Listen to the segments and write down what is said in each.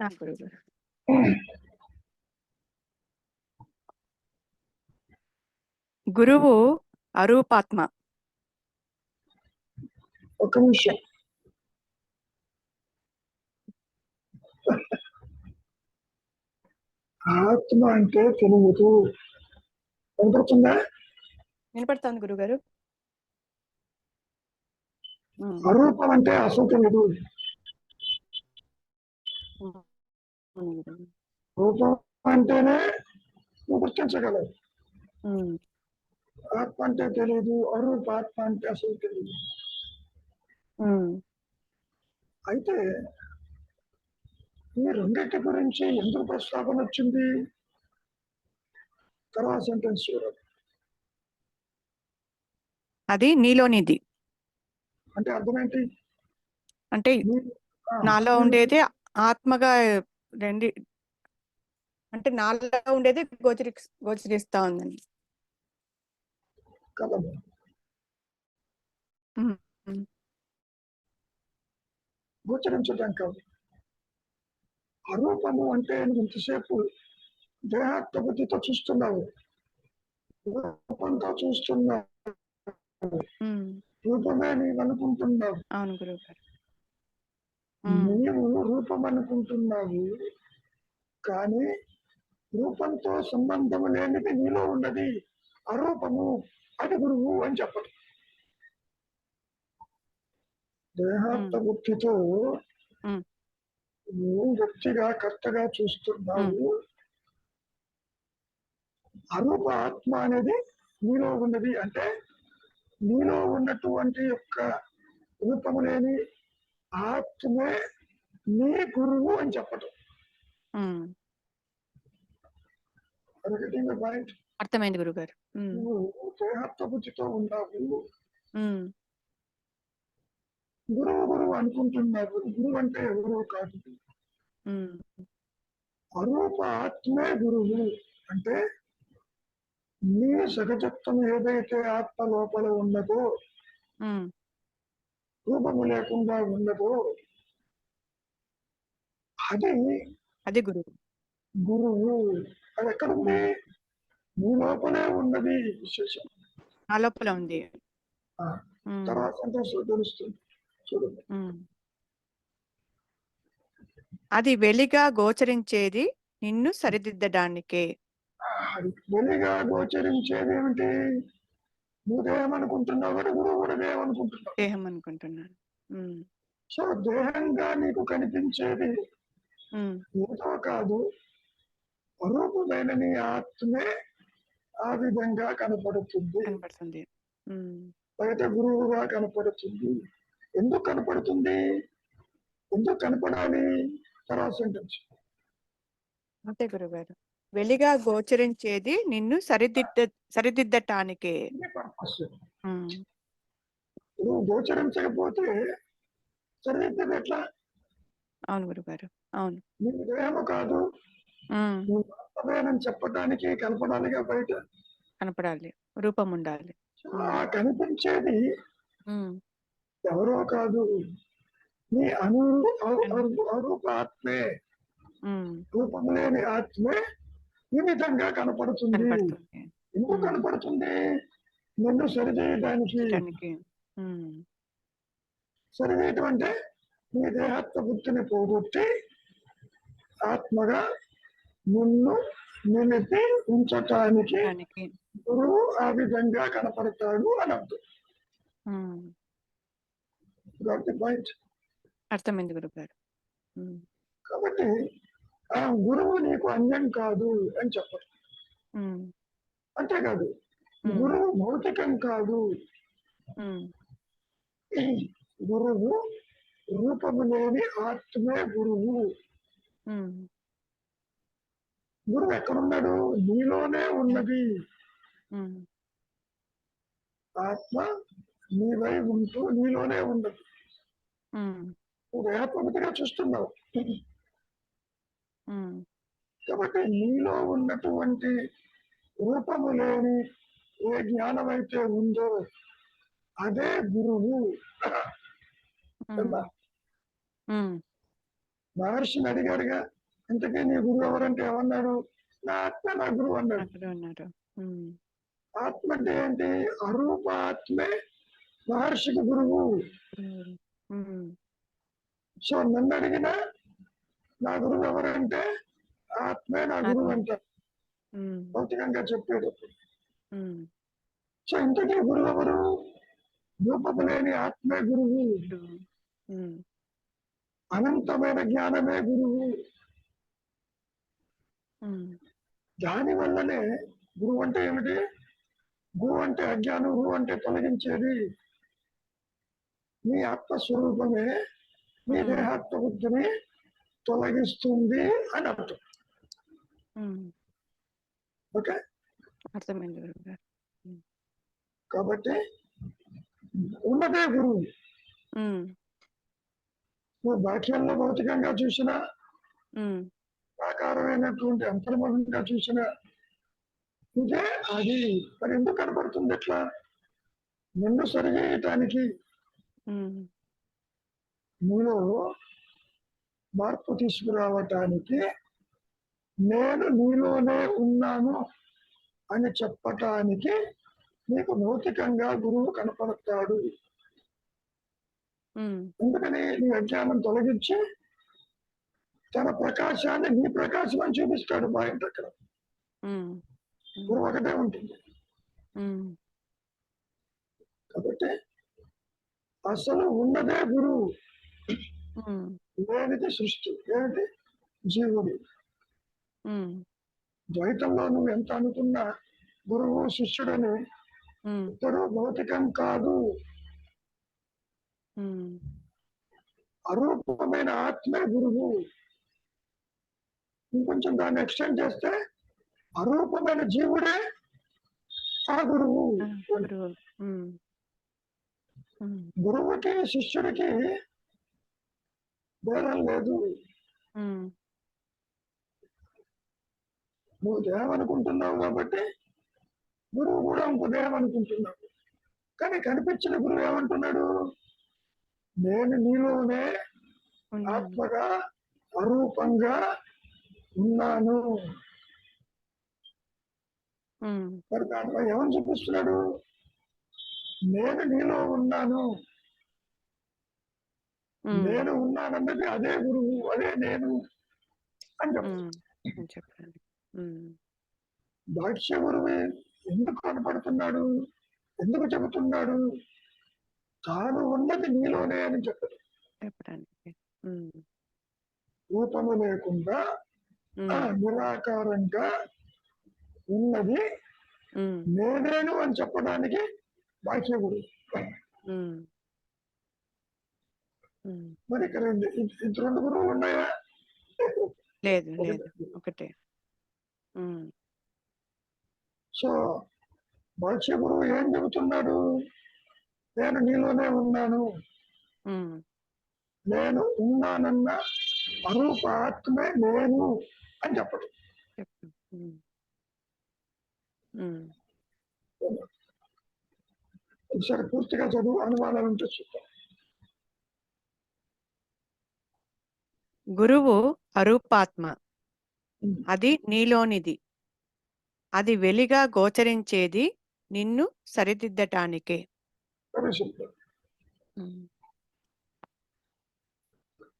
గురువుగారు గురువు అరూపాత్మ. ఒక నిమిషం. ఆత్మ అంటే తెలియదు. కనపడుతుందా వినపడుతోంది గురుగారు. అరూపం అంటే అసలు తెలియదు. గురువు. రూపం అంటేనే నువ్వు గుర్తించగలవు. ఆత్మ అంటే తెలియదు అరూప ఆత్మ అంటే అసలు తెలియదు అయితే ఈ రెండింటి గురించి ఎందుకు ప్రస్తావన వచ్చింది? తర్వాత సెంటెన్స్ చూడాలి అది నీలోనిది అంటే అర్థం ఏంటి? అంటే నాలో ఉండేది ఆత్మగా రెండు అంటే నాలో ఉండేది గోచరి గోచరిస్తా ఉమ్, గోచరించడం కాదు అరూపము అంటే ఇంతసేపు దేహాత్మ బుద్ధితో చూస్తున్నావు? రూపంతో చూస్తున్నావు. రూపమే నీవు అనుకుంటున్నావు అవును గురువు గారు నీవు రూపం అనుకుంటున్నావు. కానీ రూపంతో సంబంధం లేనిది నీలో ఉన్నది. అరూపము అది గురువు అని చెప్పదు. దేహాత్మ బుద్ధితో. నువ్వు వ్యక్తిగా కర్తగా చూస్తున్నావు. అరూప ఆత్మ అనేది నీలో ఉన్నది. అంటే నీలో ఉన్నటువంటి యొక్క రూపము లేని ఆత్మే నీ గురువు అని చెప్పటం. పాయింట్. అర్థమైంది గురువు గారు ఉమ్, నువ్వు దేహాత్మ బుద్ధితో ఉన్నావు ఉమ్, గురువు గురువు అనుకుంటున్నావు. గురువు అంటే ఎవరు కాదు. అరూప ఆత్మే గురువు అంటే నీ సహజత్వం ఏదైతే ఆత్మ లోపల ఉన్నదో రూపము లేకుండా ఉన్నదో అది అది గురువు. గురువు. అది ఎక్కడుంది నీ లోపలే ఉన్నది విశేషం. నా లోపల ఉంది. తర్వాత సంతోషం తెలుస్తుంది. చూడండి. అది వెలిగా గోచరించేది నిన్ను సరిదిద్దడానికే. వెలిగా గోచరించేది ఏమిటి? నువ్వేమనుకుంటున్నావు అని గురువు కూడా ఏమనుకుంటున్నావు దేహం అనుకుంటున్నాను సో దేహంగా నీకు కనిపించేది ఏదో కాదు అరూపమైన నీ ఆత్మే ఆ విధంగా కనపడుతుంది. కనపడుతుంది. బయట గురువుగా కనపడుతుంది. ఎందుకు కనపడుతుంది? ఎందుకు కనపడాలి? తర్వాత అంతే గురుగారు. వెలిగా గోచరించేది నిన్ను సరిదిద్ద సరిదిద్దటానికే. నువ్వు గోచరించకపోతే సరిదిద్దది ఎట్లా? అవును గురుగారు అవును. నీకు దేహము కాదు. నువ్వు చెప్పడానికి కనపడాలిగా బయట. కనపడాలి రూపం ఉండాలి ఆ కనిపించేది ఎవరో కాదు. నీ అను అరు- అరు- అరూప ఆత్మే రూపం లేని ఆత్మే ఈ విధంగా కనపడుతుంది. ఎందుకు. కనపడుతుంది? నిన్ను సరిచేయడానికి సరిచేయటం అంటే నీ దేహాత్మ బుద్ధిని పోగొట్టి ఆత్మగా నిన్ను నిలిపి ఉంచటానికి గురువు ఆ విధంగా కనపడతాడు అని అర్థం. అర్థమైంది గురుగారు. ఉమ్, కాబట్టి గురువు నీకు అన్యం కాదు అని చెప్పరు. అంతేకాదు గురువు భౌతికం కాదు. గురువు రూపము లేని ఆత్మే గురువు. గురువు ఎక్కడున్నాడు? నీలోనే ఉన్నది. ఆత్మ నీవై ఉంటూ నీలోనే ఉమ్, నువ్వు వ్యాపకతగా చూస్తున్నావు. కాబట్టి నీలో ఉన్నటువంటి రూపము లేని ఏ జ్ఞానం అయితే ఉందో అదే గురువు. మహర్షిని అడిగాడుగా ఇంతకీ నీ గురువు ఎవరంటే ఏమన్నాడు? నా ఆత్మ నా గురువు అన్నాడు. ఆత్మ అంటే ఏంటి? అరూప ఆత్మే మహర్షికి గురువు. సో నన్ను అడిగిన నా గురువు ఎవరంటే ఆత్మే నా గురువు అంటారు భౌతికంగా చెప్పేటప్పుడు సో ఇంతకీ గురువు ఎవరు? రూపము లేని ఆత్మే గురువు. అనంతమైన జ్ఞానమే గురువు. దాని వల్లనే గురువు అంటే ఏమిటి? గురువు అంటే అజ్ఞానం గురువు అంటే తొలగించేది. మీ ఆత్మస్వరూపమే మీ. దేహాత్మ బుద్ధిని తొలగిస్తుంది అని అర్థం. ఓకే? అర్థమైంది కాబట్టి ఉన్నదే గురువు. నువ్వు బాహ్యంలో భౌతికంగా చూసినా ఆకారమైనటువంటి అంతర్ముఖంగా చూసినా ఇదే అది. మరి ఎందుకు కనపడుతుంది ఎట్లా నిన్ను సరి చేయటానికి ఉమ్, నీలో మార్పు తీసుకురావటానికి నేను నీలోనే ఉన్నాను అని చెప్పటానికి నీకు భౌతికంగా గురువు కనపడతాడు. ఉమ్, ఎందుకని నీ అజ్ఞానం తొలగించి తన ప్రకాశాన్ని నీ ప్రకాశం అని చూపిస్తాడు బాయింట్ అక్కడ ఉమ్, గురువు ఒకటే ఉంటుంది. కాబట్టి అసలు ఉన్నదే గురువు. లేనిది సృష్టి. ఏమిటి జీవుడు. ద్వైతంలో నువ్వు ఎంత అనుకున్నా గురువు శిష్యుడని ఇద్దరు భౌతికం కాదు. అరూపమైన ఆత్మే గురువు. ఇంకొంచెం దాన్ని ఎక్స్టెండ్ చేస్తే అరూపమైన జీవుడే ఆ గురువు. గురువుకి శిష్యుడికి భేదం లేదు. నువ్వు దేహం అనుకుంటున్నావు కాబట్టి గురువు కూడా ఇంకో దేహం అనుకుంటున్నావు కానీ కనిపించిన గురువు ఏమంటున్నాడు? నేను నీలోనే. ఆత్మగా అరూపంగా ఉన్నాను. మరి దాంట్లో ఏమని చూపిస్తున్నాడు? నేను నీలో ఉన్నాను. నేను ఉన్నానన్నది అదే గురువు అదే నేను అని ఉమ్, భాష్య గురువు ఎందుకు కనపడుతున్నాడు? ఎందుకు చెబుతున్నాడు? తాను ఉన్నది నీలోనే అని చెప్పదు చెప్పడానికి. రూపము లేకుండా నిరాకారంగా ఉన్నది నేనేను అని చెప్పడానికి భాష్య గురువు మరి ఇక్కడ రెండు- గురువులు ఉన్నాయా? లేదు లేదు. ఒకటే. సో భాష్య గురువు ఏం చెబుతున్నాడు? నేను నీలోనే ఉన్నాను. నేను ఉన్నానన్న అరూప ఆత్మే నేను అని చెప్పడం. చెప్పు. ఒకసారి పూర్తిగా చదువు అనుమానాలు ఉంటే చూద్దాం. గురువు అరూపాత్మ. అది నీలోనిది. అది వెలిగా గోచరించేది నిన్ను సరిదిద్దటానికే. వెరీ సింపుల్ ఉమ్,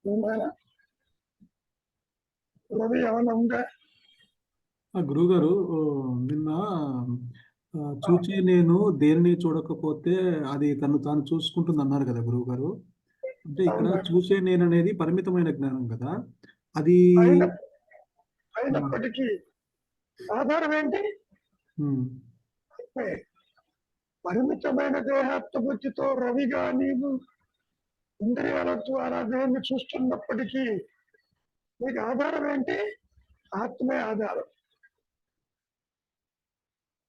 ఏమైనా రవి ఏమైనా ఉందా? ఆ గురువుగారు ఓ, నిన్న చూచి నేను దేనిని చూడకపోతే అది తను తాను చూసుకుంటుంది అన్నారు కదా గురువుగారు. అంటే ఇక్కడ. చూసే నేను అనేది పరిమితమైన జ్ఞానం కదా. అది అయిన అయినప్పటికీ ఆధారం ఏంటి. పరిమితమైన దేహాత్మ బుద్ధితో రవిగా నీవు ఇంద్రియాల ద్వారా దేన్ని చూస్తున్నప్పటికీ నీకు ఆధారం ఏంటి? ఆత్మే ఆధారం.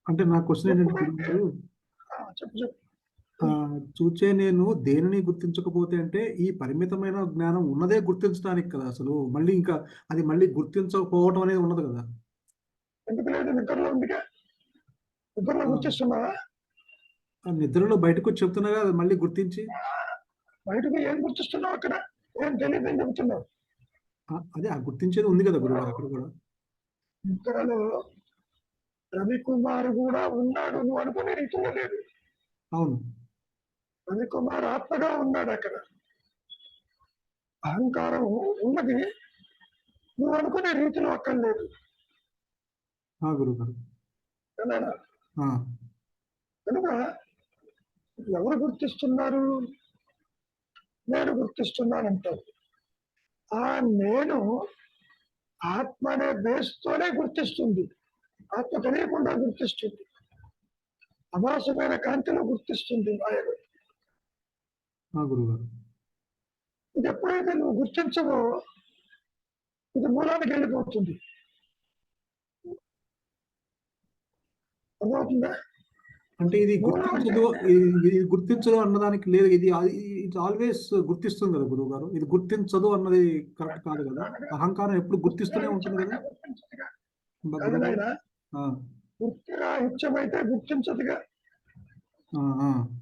అంటే నా క్వశ్చన్ ఏంటంటే చెప్పు చెప్పు. ఆ, చూచే నేను దేనిని గుర్తించకపోతే అంటే ఈ పరిమితమైన జ్ఞానం ఉన్నదే గుర్తించడానికి కదా అసలు. మళ్ళీ ఇంకా అది మళ్ళీ గుర్తించకపోవటం అనేది ఉన్నది కదా. ఎందుకు లేదు? నిద్రలో ఉందిగా? నిద్రలో గుర్తిస్తున్నావా ఆ నిద్రలో బయటకు వచ్చి చెప్తున్నా కదా మళ్ళీ గుర్తించి? బయటకు ఏం గుర్తిస్తున్నావు అక్కడ? ఏం తెలియదని చెబుతున్నావు ఆ, అదే ఆ గుర్తించేది ఉంది కదా గురువు గారు అక్కడ కూడా. నిద్రలో రవికుమార్ కూడా ఉన్నాడు నువ్వు అనుకునే రీతిలో అవును. రవికుమార్ ఆత్మగా ఉన్నాడు అక్కడ. అహంకారం ఉన్నది. నువ్వు అనుకునే రీతిలో అక్కడ లేదు కనుక ఎవరు గుర్తిస్తున్నారు? నేను గుర్తిస్తున్నానంటారు ఆ నేను ఆత్మ అనే బేస్తోనే గుర్తిస్తుంది. ఆత్మ తెలియకుండా గుర్తిస్తుంది. అభాసమైన కాంతిలో గుర్తిస్తుంది మాయలు ఆ గురువు గారు ఇది ఎప్పుడైతే నువ్వు గుర్తించవో ఇది మూలానికి వెళ్ళిపోతుంది. అర్థమవుతుందా? అంటే ఇది గుర్తించదు ఇది- ఇది గుర్తించదు అన్నదానికి లేదు ఇది ఇట్ ఆల్వేస్ గుర్తిస్తుంది కదా గురువు గారు ఇది గుర్తించదు అన్నది కరెక్ట్ కాదు కదా. అహంకారం ఎప్పుడు గుర్తిస్తూనే ఉంటుంది కదా. గుర్తిగా ఇచ్చమైతే గుర్తించదుగా.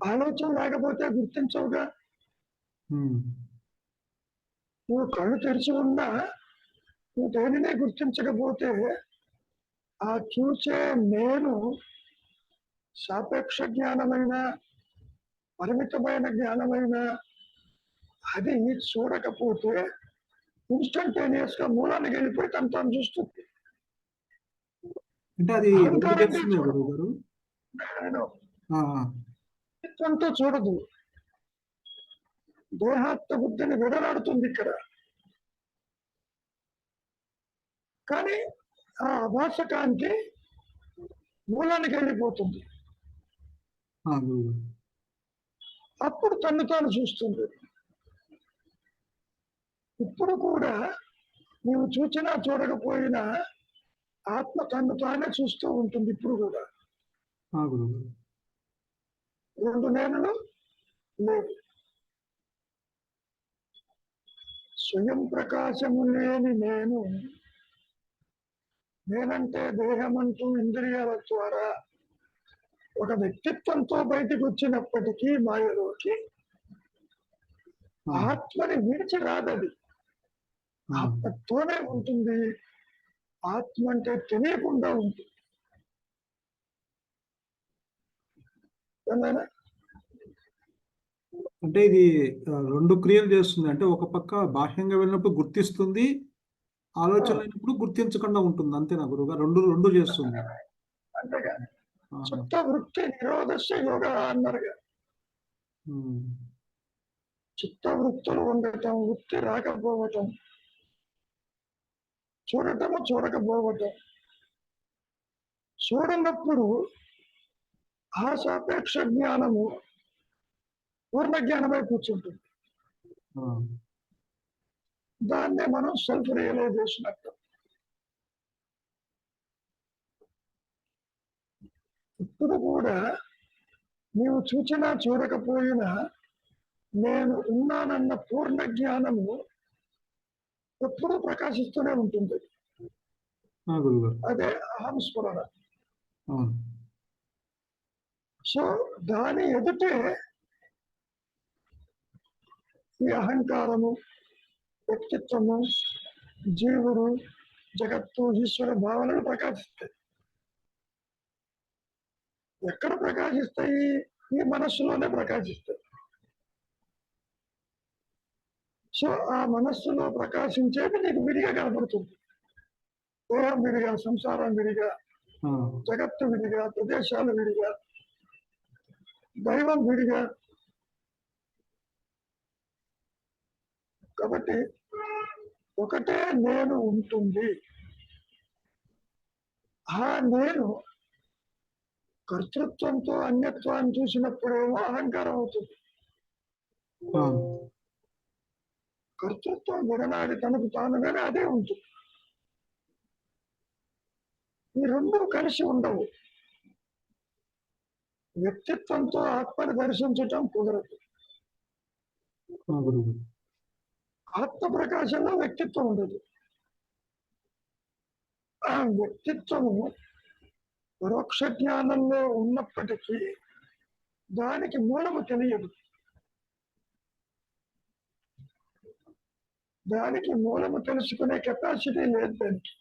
ఆలోచన లేకపోతే గుర్తించవుగా. నువ్వు కళ్ళు తెరిచి ఉన్నా నువ్వు దేనినే గుర్తించకపోతే ఆ చూసే నేను సాపేక్ష జ్ఞానమైన పరిమితమైన జ్ఞానమైన అది చూడకపోతే ఇన్స్టంటేనియస్గా మూలానికి వెళ్ళిపోయి తను తాను చూస్తుంది. అంటే అది రెండు అహంకారం చేస్తుంది గురువు గారు నేను ఆ, ఆ, వ్యక్తిత్వంతో చూడదు దేహాత్మ బుద్ధిని విడనాడుతుంది ఇక్కడ. కానీ ఆ అభాసకాంతి మూలానికి వెళ్ళిపోతుంది. అప్పుడు తన్ను తాను చూస్తుంది. ఇప్పుడు కూడా నీవు చూచినా చూడకపోయినా ఆత్మ తన్ను తానే చూస్తూ ఉంటుంది ఇప్పుడు కూడా. రెండు నేనులు లేవు. స్వయం ప్రకాశము లేని నేను. నేనంటే దేహమంటూ ఇంద్రియాల ద్వారా ఒక వ్యక్తిత్వంతో బయటికి వచ్చినప్పటికీ మాయలోకి ఆత్మని విడిచి రాదది ఆత్మతోనే ఉంటుంది. ఆత్మ అంటే తెలియకుండా ఉంటుంది. అంటే ఇది రెండు క్రియలు చేస్తుంది. అంటే ఒక పక్క బాహ్యంగా వెళ్ళినప్పుడు గుర్తిస్తుంది ఆలోచన అయినప్పుడు గుర్తించకుండా ఉంటుంది. అంతేనా గురువు గారు రెండు రెండు చేస్తుంది. చిత్త వృత్తి నిరోధస్య యోగ అన్నారుగా. చిత్త వృత్తులు ఉండటం వృత్తి రాకపోవటం చూడటము చూడకపోవటం. చూడనప్పుడు ఆ సాపేక్ష జ్ఞానము పూర్ణ జ్ఞానమై కూర్చుంటుంది. దాన్నే మనం సెల్ఫ్ రియలైజేషన్ అంటాం. ఇప్పుడు కూడా నీవు చూచినా చూడకపోయినా నేను ఉన్నానన్న పూర్ణ జ్ఞానము ఎప్పుడూ ప్రకాశిస్తూనే ఉంటుంది. అదే అహం స్ఫురణ సో దాని ఎదుటే ఈ అహంకారము వ్యక్తిత్వము జీవుడు జగత్తు ఈశ్వర భావనలు ప్రకాశిస్తాయి. ఎక్కడ ప్రకాశిస్తాయి? ఈ మనస్సులోనే ప్రకాశిస్తాయి. సో ఆ మనస్సులో ప్రకాశించేది నీకు విడిగా కనపడుతుంది. దేహం విడిగా సంసారం విడిగా జగత్తు విడిగా ప్రదేశాలు విడిగా దైవం విడిగా కాబట్టి ఒకటే నేను ఉంటుంది. ఆ నేను కర్తృత్వంతో అన్యత్వాన్ని చూసినప్పుడేమో అహంకారం అవుతుంది. కర్తృత్వం విడనాడి తనకు తానుగానే అదే ఉంటుంది. ఈ రెండు కలిసి ఉండవు. వ్యక్తిత్వంతో ఆత్మని దర్శించటం కుదరదు. ఆత్మ ప్రకాశంలో వ్యక్తిత్వం ఉండదు. ఆ వ్యక్తిత్వము పరోక్ష జ్ఞానంలో ఉన్నప్పటికీ దానికి మూలము తెలియదు. దానికి మూలము తెలుసుకునే కెపాసిటీ లేదు దానికి.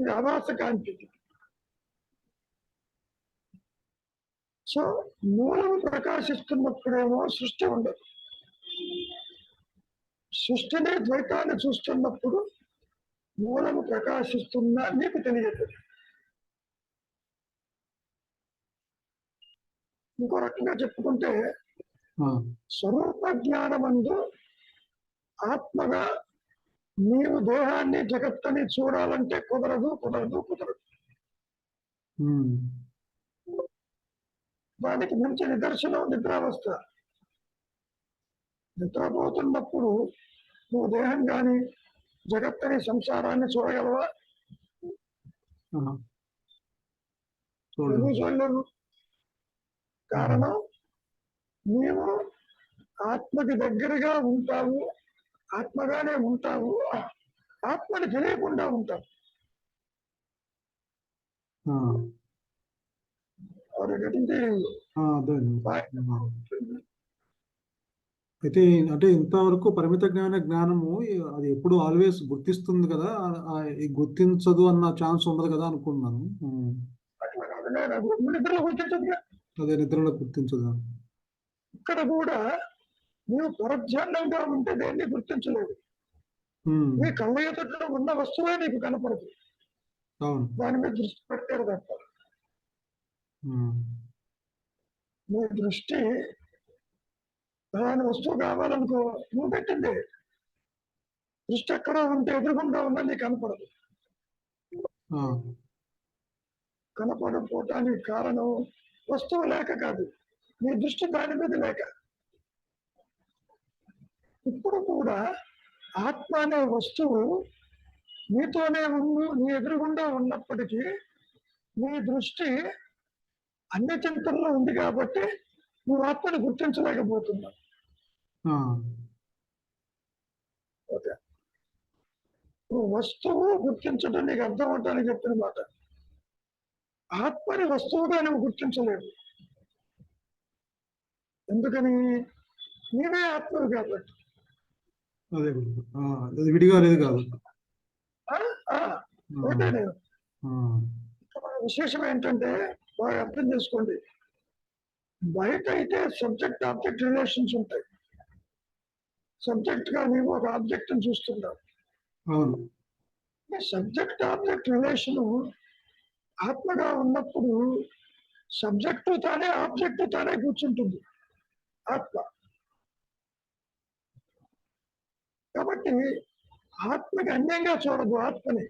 ఇది కాంతి సో మూలము ప్రకాశిస్తున్నప్పుడేమో సృష్టి ఉండదు. సృష్టిని ద్వైతాన్ని చూస్తున్నప్పుడు మూలము ప్రకాశిస్తున్నా నీకు తెలియదు. ఇంకో రకంగా చెప్పుకుంటే స్వరూప జ్ఞానమందు ఆత్మగా నీవు దేహాన్ని జగత్తని చూడాలంటే కుదరదు కుదరదు కుదరదు. దానికి మంచి నిదర్శనం నిద్రావస్థ. నిద్రపోతున్నప్పుడు నువ్వు దేహం కానీ జగత్తని సంసారాన్ని చూడగలవా? చూడలేవు కారణం నీవు ఆత్మకి దగ్గరగా ఉంటావు ఆత్మగానే ఉంటావు ఆత్మని తెలియకుండా ఉంటావు ఆ, Are you getting the- ఆ, అర్థమైంది ఆ. అయితే అంటే ఇంతవరకు పరిమిత జ్ఞాన జ్ఞానము అది ఎప్పుడు ఆల్వేస్ గుర్తిస్తుంది కదా? గుర్తించదు అన్న ఛాన్స్ ఉండదు కదా అనుకున్నాను. అదే నిద్రలో గుర్తించదు ఇక్కడ కూడా నీవు పరధ్యానంగా ఉంటే దేన్ని గుర్తించలేదు. నీ కళ్ళ ఎదుటలో ఉన్న వస్తువే నీకు కనపడదు. అవును. దాని మీద దృష్టి పెట్టారు తప్ప. నీ దృష్టి దాని వస్తువు కావాలనుకో నువ్వు పెట్టింది దృష్టి ఎక్కడ ఉంటే ఎదురుకుండా ఉన్నా నీకు కనపడదు. కనపడకపోవటానికి కారణం వస్తువు లేక కాదు. నీ దృష్టి దాని మీద లేక. ఇప్పుడు కూడా ఆత్మ అనే వస్తువు నీతోనే ఉన్న నీ ఎదురుగుండా ఉన్నప్పటికీ నీ దృష్టి అన్ని చింతల్లో ఉంది కాబట్టి నువ్వు ఆత్మని గుర్తించలేకపోతున్నావు. ఓకే. వస్తువు గుర్తించడం నీకు అర్థం అవటానికి చెప్పిన మాట. ఆత్మని వస్తువుగా నువ్వు గుర్తించలేవు. ఎందుకని? నీవే ఆత్మవు కాబట్టి. అదే అది విడిగా లేదు కాదు. నేను. విశేషం ఏంటంటే బాగా అర్థం చేసుకోండి. బయట అయితే సబ్జెక్ట్ ఆబ్జెక్ట్ రిలేషన్స్ ఉంటాయి. సబ్జెక్ట్గా నీవు ఒక ఆబ్జెక్ట్ చూస్తున్నావు అవును. సబ్జెక్ట్ ఆబ్జెక్ట్ రిలేషన్ ఆత్మగా ఉన్నప్పుడు సబ్జెక్టు తానే ఆబ్జెక్ట్ తానే కూర్చుంటుంది. ఆత్మ. కాబట్టి ఆత్మకి అన్యంగా చూడదు ఆత్మని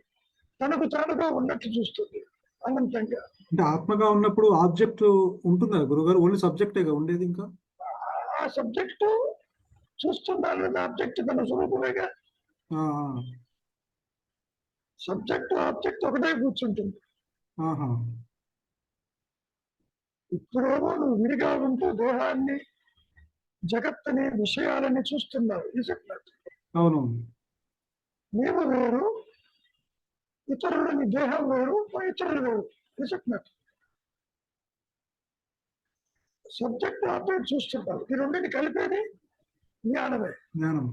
తనకు తానుగా ఉన్నట్టు చూస్తుంది అనంతంగా. అంటే ఆత్మగా ఉన్నప్పుడు ఆబ్జెక్ట్ ఉంటుందా గురుగారు ఓన్లీ సబ్జెక్టేగా ఉండేది ఇంకా? ఆ సబ్జెక్టు చూస్తున్నాను ఆబ్జెక్ట్ తన స్వరూపమేగా. సబ్జెక్ట్ ఆబ్జెక్ట్ ఒకటే కూర్చుంటుంది. ఇప్పుడేమో నువ్వు విడిగా ఉంటూ దేహాన్ని జగత్తని విషయాలని చూస్తున్నావు. అవును. నీవు వేరు ఇతరులు నీ దేహం వేరు ఇతరులు వేరు. చెప్పినట్టు. సబ్జెక్ట్ ఆబ్జెక్ట్ చూస్తుంటారు. ఈ రెండింటిని కలిపేది జ్ఞానమే. జ్ఞానం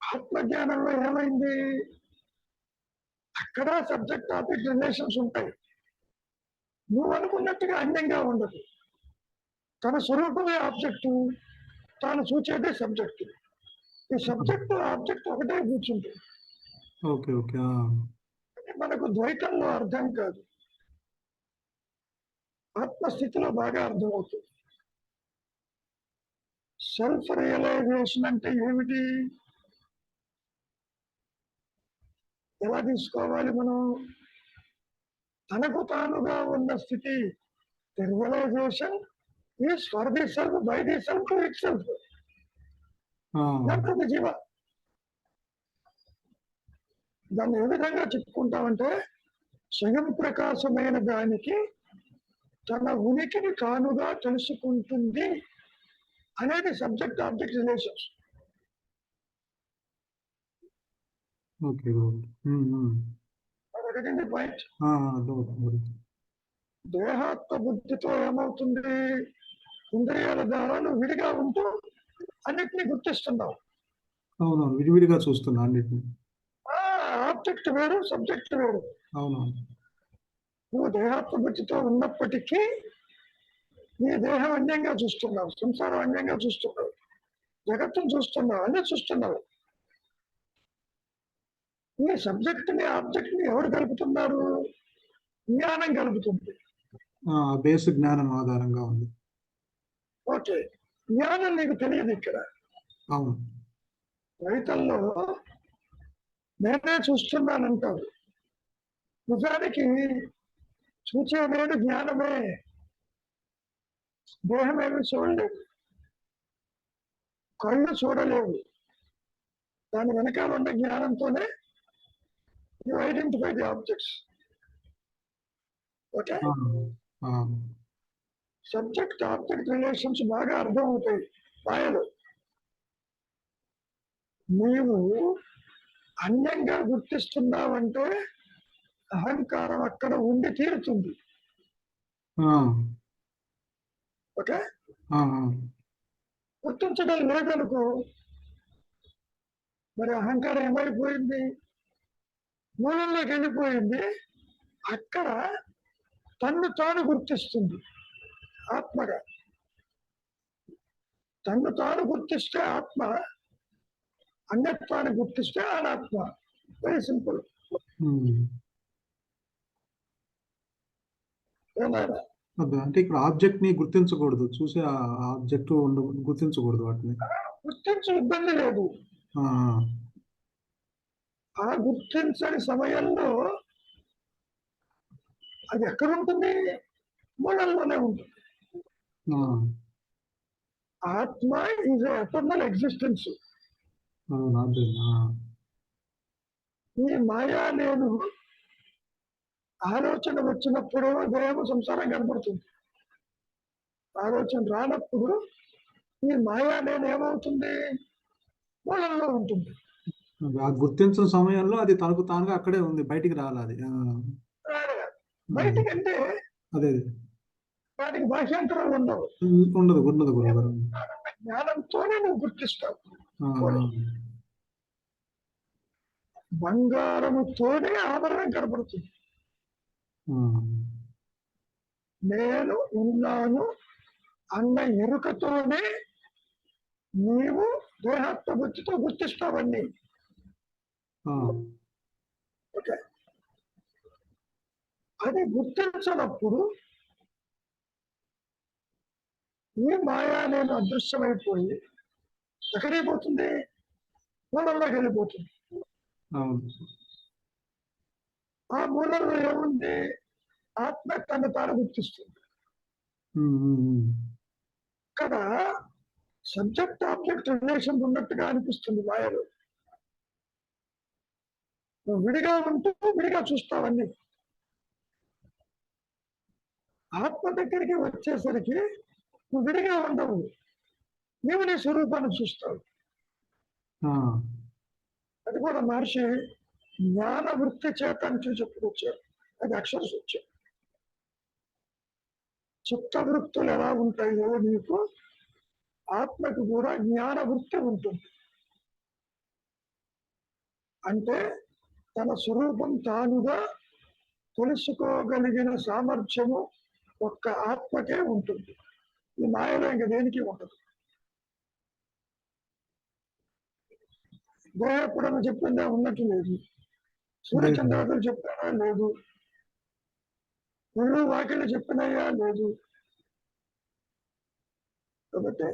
ఆత్మజ్ఞానంలో ఏమైంది? అక్కడ సబ్జెక్ట్ ఆబ్జెక్ట్ రిలేషన్స్ ఉంటాయి. నువ్వు అనుకున్నట్టుగా అన్యంగా ఉండదు. తన స్వరూపమే ఆబ్జెక్టు తాను చూచేదే సబ్జెక్టు ఈ సబ్జెక్టు ఆబ్జెక్ట్ ఒకటే కూర్చుంటుంది. ఓకే ఓకే మనకు ద్వైతంలో అర్థం కాదు. ఆత్మస్థితిలో బాగా అర్థమవుతుంది. సెల్ఫ్ రియలైజేషన్ అంటే ఏమిటి? ఎలా తీసుకోవాలి మనం? తనకు తానుగా ఉన్న స్థితి realization is for the self by the self itself జీవ. దాన్ని ఏ విధంగా చెప్పుకుంటామంటే స్వయం ప్రకాశమైన దానికి తన ఉనికిని తానుగా తెలుసుకుంటుంది అనేది subject object relations okay point. దేహాత్మ బుద్ధితో ఏమవుతుంది? ఇంద్రియాల ద్వారా నువ్వు విడిగా ఉంటూ అన్నిటినీ గుర్తిస్తున్నావు. అవునవును విడివిడిగా చూస్తున్నా అన్నిటిని. ఆబ్జెక్ట్ వేరు సబ్జెక్ట్ వేరు. అవునవును నువ్వు దేహాత్మబుద్ధితో ఉన్నప్పటికీ నీ దేహం అన్యంగా చూస్తున్నావు సంసారం అన్యంగా చూస్తున్నావు జగత్తును చూస్తున్నావు అన్ని చూస్తున్నావు. ఈ సబ్జెక్ట్ని ఆబ్జెక్ట్ని ఎవరు కలుపుతున్నారు? జ్ఞానం కలుపుతుంది. బేసిక్ జ్ఞానం ఆధారంగా ఉంది. ఓకే జ్ఞానం నీకు తెలియదు ఇక్కడ. అవును. రైతుల్లో నేనే చూస్తున్నానంటావు. నిజానికి చూచేదేడు జ్ఞానమే. దేహమేమి చూడలేదు కళ్ళు చూడలేవు దాని వెనకాల ఉన్న జ్ఞానంతోనే you identify the objects okay subject object relations బాగా అర్థమవుతాయి. మాయలు నీవు అన్యంగా గుర్తిస్తున్నావంటే అహంకారం అక్కడ ఉండి తీరుతుంది. ఓకే. గుర్తించడం లేదనుకో మరి అహంకారం ఏమైపోయింది మూలంలోకి వెళ్ళిపోయింది. అక్కడ తన్ను తాను గుర్తిస్తుంది ఆత్మగా. తన్ను తాను గుర్తిస్తే ఆత్మ అన్యత్వాన్ని గుర్తిస్తే అనాత్మ. Very simple. ఏమైనా అంటే ఇక్కడ ఆబ్జెక్ట్ని గుర్తించకూడదు. చూసే ఆబ్జెక్ట్ ఉండ గుర్తించకూడదు వాటిని. గుర్తించే ఇబ్బంది లేదు. ఆ, ఆ గుర్తించని సమయంలో అది ఎక్కడ ఉంటుంది? మూలంలోనే ఉంటుంది. ఆత్మ ఈజ్ ఎటర్నల్ ఎగ్జిస్టెన్స్ ఈ మాయా నేను ఆలోచన వచ్చినప్పుడు దేహము సంసారం కనబడుతుంది. ఆలోచన రానప్పుడు ఈ మాయా నేను ఏమవుతుంది? మూలంలో ఉంటుంది. గుర్తించిన సమయంలో అది తనకు తానుగా అక్కడే ఉంది బయటికి రాలి రాదు. బయటికంటే అదే. వాటికి భాషాంతరాలు ఉండవు ఉండదు ఉండదు జ్ఞానంతోనే నువ్వు గుర్తిస్తావు. బంగారముతోనే ఆభరణం కనబడుతుంది. నేను ఉన్నాను అన్న ఎరుకతోనే నీవు దేహాత్మ బుద్ధితో గుర్తిస్తావన్నీ ఓకే. అది గుర్తించనప్పుడు ఈ మాయా నేను అదృశ్యమైపోయి ఎక్కడికి పోతుంది వెళ్ళిపోతుంది. ఆ మూలంలో ఏముంది? ఆత్మ తను తాను గుర్తిస్తుంది. ఇక్కడ సబ్జెక్ట్ ఆబ్జెక్ట్ రిలేషన్ ఉన్నట్టుగా అనిపిస్తుంది మాయలో నువ్వు విడిగా ఉంటూ విడిగా చూస్తావన్నీ ఆత్మ దగ్గరికి వచ్చేసరికి నువ్వు విడిగా ఉండవు. నీవు నీ స్వరూపాన్ని చూస్తావు. అది కూడా మహర్షి జ్ఞాన వృత్తి చేత అని చూసి చెప్పుకొచ్చారు అది అక్షర సూచ్యం చిత్త వృత్తులు ఎలా ఉంటాయో నీకు ఆత్మకు కూడా జ్ఞాన వృత్తి ఉంటుంది. అంటే తన స్వరూపం తానుగా తెలుసుకోగలిగిన సామర్థ్యము ఒక్క ఆత్మకే ఉంటుంది. ఈ మాయలో ఇంక దేనికి ఉండదు. దేహపుడని చెప్పిందే ఉన్నట్టు లేదు. సూర్యచంద్రుడు చెప్పారా? లేదు. ఒళ్ళు వాకిళ్ళు చెప్పినాయా? లేదు. కాబట్టి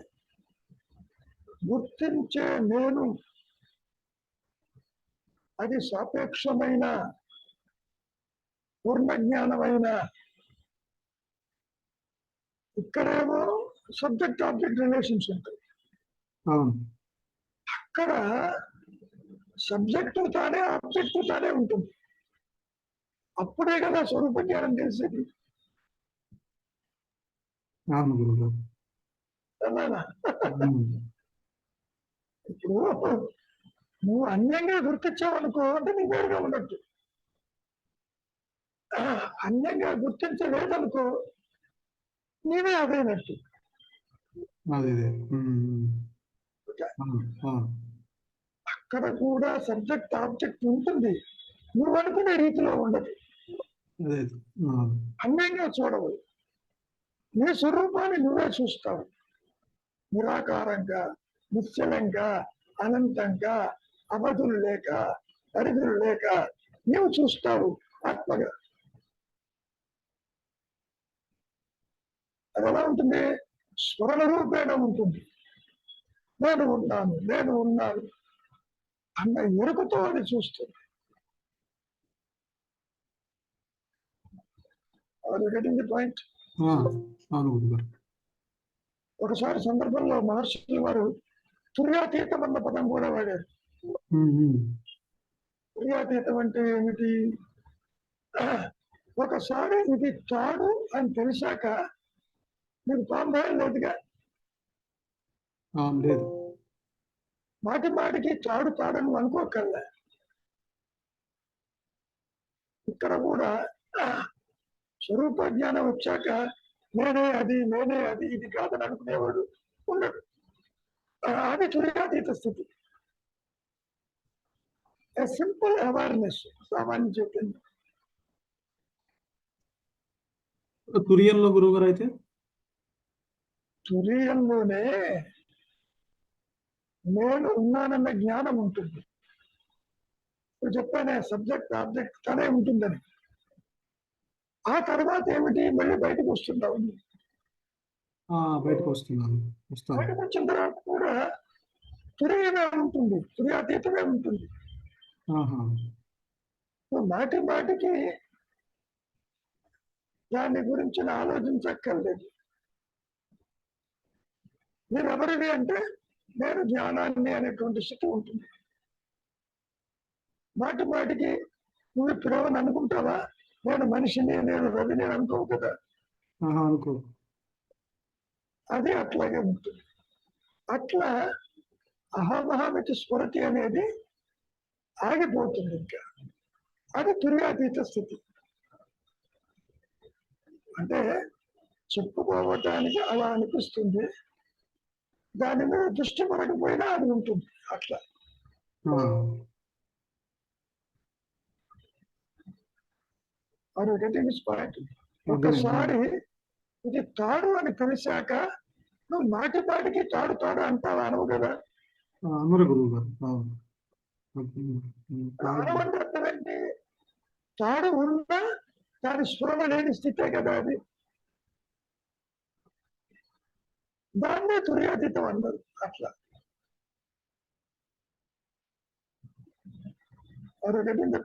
గుర్తించే నేను అది సాపేక్షమైన పూర్ణ జ్ఞానమైన ఇక్కడేమో సబ్జెక్ట్ ఆబ్జెక్ట్ రిలేషన్స్ ఉంటాయి అక్కడ సబ్జెక్టు తానే ఆబ్జెక్టు తానే ఉంటుంది. అప్పుడే కదా స్వరూప జ్ఞానం తెలిసేది? అవును. ఇప్పుడు నువ్వు అన్యంగా గుర్తించావనుకో అంటే నీ వేరుగా ఆ, అన్యంగా గుర్తించలేదనుకో నీవే అదేనట్టు అదే అదే ఉమ్, ఉమ్. కదా అవును అవును అక్కడ కూడా సబ్జెక్ట్ ఆబ్జెక్ట్ ఉంటుంది. నువ్వు అనుకునే రీతిలో ఉండదు. అన్యంగా చూడవు నీ స్వరూపాన్ని నువ్వే చూస్తావు. నిరాకారంగా నిశ్చలంగా అనంతంగా అవధులు లేక పరిధులు లేక నీవు చూస్తావు ఆత్మగా. అది ఎలా ఉంటుంది? స్మరణ రూపేణ ఉంటుంది. నేను ఉన్నాను నేను ఉన్నాను. అన్న ఎరుకతో అది చూస్తుంది పాయింట్ ఒకసారి సందర్భంలో మహర్షులు వారు తుర్యాతీతం అన్న పదం కూడా వాడారు. తుర్యాతీతం అంటే ఏమిటి? ఒకసారి ఇది తాడు అని తెలిసాక మీకు పాంభాయం లేదుగా లేదు. మాటి మాటికి తాడు తాడని అనుకోకల్లా ఇక్కడ కూడా స్వరూప జ్ఞానం వచ్చాక నేనే అది నేనే అది ఇది కాదని అనుకునేవాడు ఉండడు. అది తుర్యాతీత స్థితి. సింపుల్ అవేర్నెస్ సామాన్య చెప్పింది. తురియంలో గురువుగారు అయితే? తురియంలోనే నేను ఉన్నానన్న జ్ఞానం ఉంటుంది. చెప్పానే సబ్జెక్ట్ ఆబ్జెక్ట్ తనే ఉంటుందని. ఆ తర్వాత ఏమిటి? మళ్ళీ బయటకు వస్తున్నావు ఆ, బయటకు వస్తున్నాను. వస్తాను. బయటకు వచ్చిన తర్వాత కూడా తురియమే ఉంటుంది. తుర్యాతీతమే ఉంటుంది. మాటి మాటికి దాని గురించి ఆలోచించక్కర్లేదు. మీరు ఎవరిది అంటే నేను జ్ఞానాన్ని అనేటువంటి స్థితి ఉంటుంది. మాటి మాటికి నువ్వు ఇప్పుడు ఏమని అనుకుంటావా? నేను మనిషిని నేను రవిని అనుకోవు కదా. అనుకో అది అట్లాగే ఉంటుంది. అట్లా అహమహమితి స్మృతి అనేది ఆగిపోతుంది ఇంకా. అది తుర్యాతీత స్థితి. అంటే చెప్పుకోవటానికి అలా అనిపిస్తుంది. దాని మీద దృష్టి పడకపోయినా అది ఉంటుంది. అట్లా. అది పాయింట్ ఒకసారి ఇది తాడు అని తెలిసాక నువ్వు మాటి మాటికి తాడు తాడు అంటావా అనవు కదా? ఆ, అన్నారు గురువు గారు తాడు. ఉన్నా దాని స్ఫురణ లేని స్థితే కదా అది. దాన్నే తుర్యాతీతం అన్నారు. అట్లా.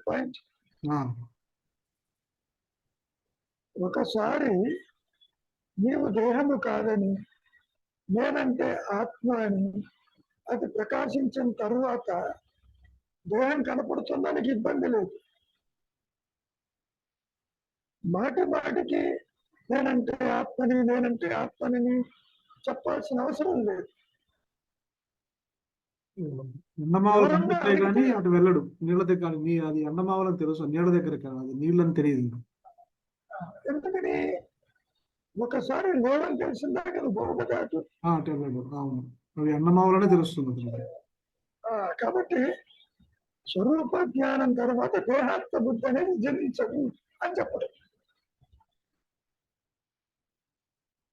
పాయింట్ ఒకసారి నీవు దేహము కాదని నేనంటే ఆత్మ అని అది ప్రకాశించిన తరువాత దేహం కనపడుతుందానికి ఇబ్బంది లేదు. మాటి మాటికి నేనంటే ఆత్మని నేనంటే ఆత్మని చెప్పాల్సిన అవసరం లేదు. ఎండమావులు కనిపిస్తే కానీ అటు వెళ్ళడు. నీళ్ళ దగ్గర నీ అది ఎండమావులని తెలుసు. నీళ్ళ దగ్గర అది నీళ్ళని తెలియదు. ఎందుకని? ఒకసారి నువ్వు పోవు కదా వెళ్ళడు అవును. అది ఎండమావులనే తెలుస్తుంది కాబట్టి స్వరూప జ్ఞానం తర్వాత దేహాత్మ బుద్ధి అనేది జనించదు అని చెప్పడం.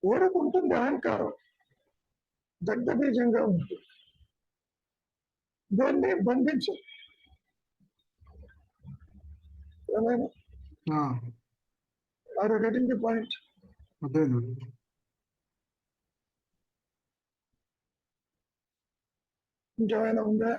ఓరకు ఉంటుంది అహంకారం దగ్ధ బీజంగా ఉంటుంది దాన్ని బంధించదు ఏమైనా ఆ, ఆర్ గెటింగ్ ది పాయింట్ అర్థమైంది ఇంకేమైనా ఉందా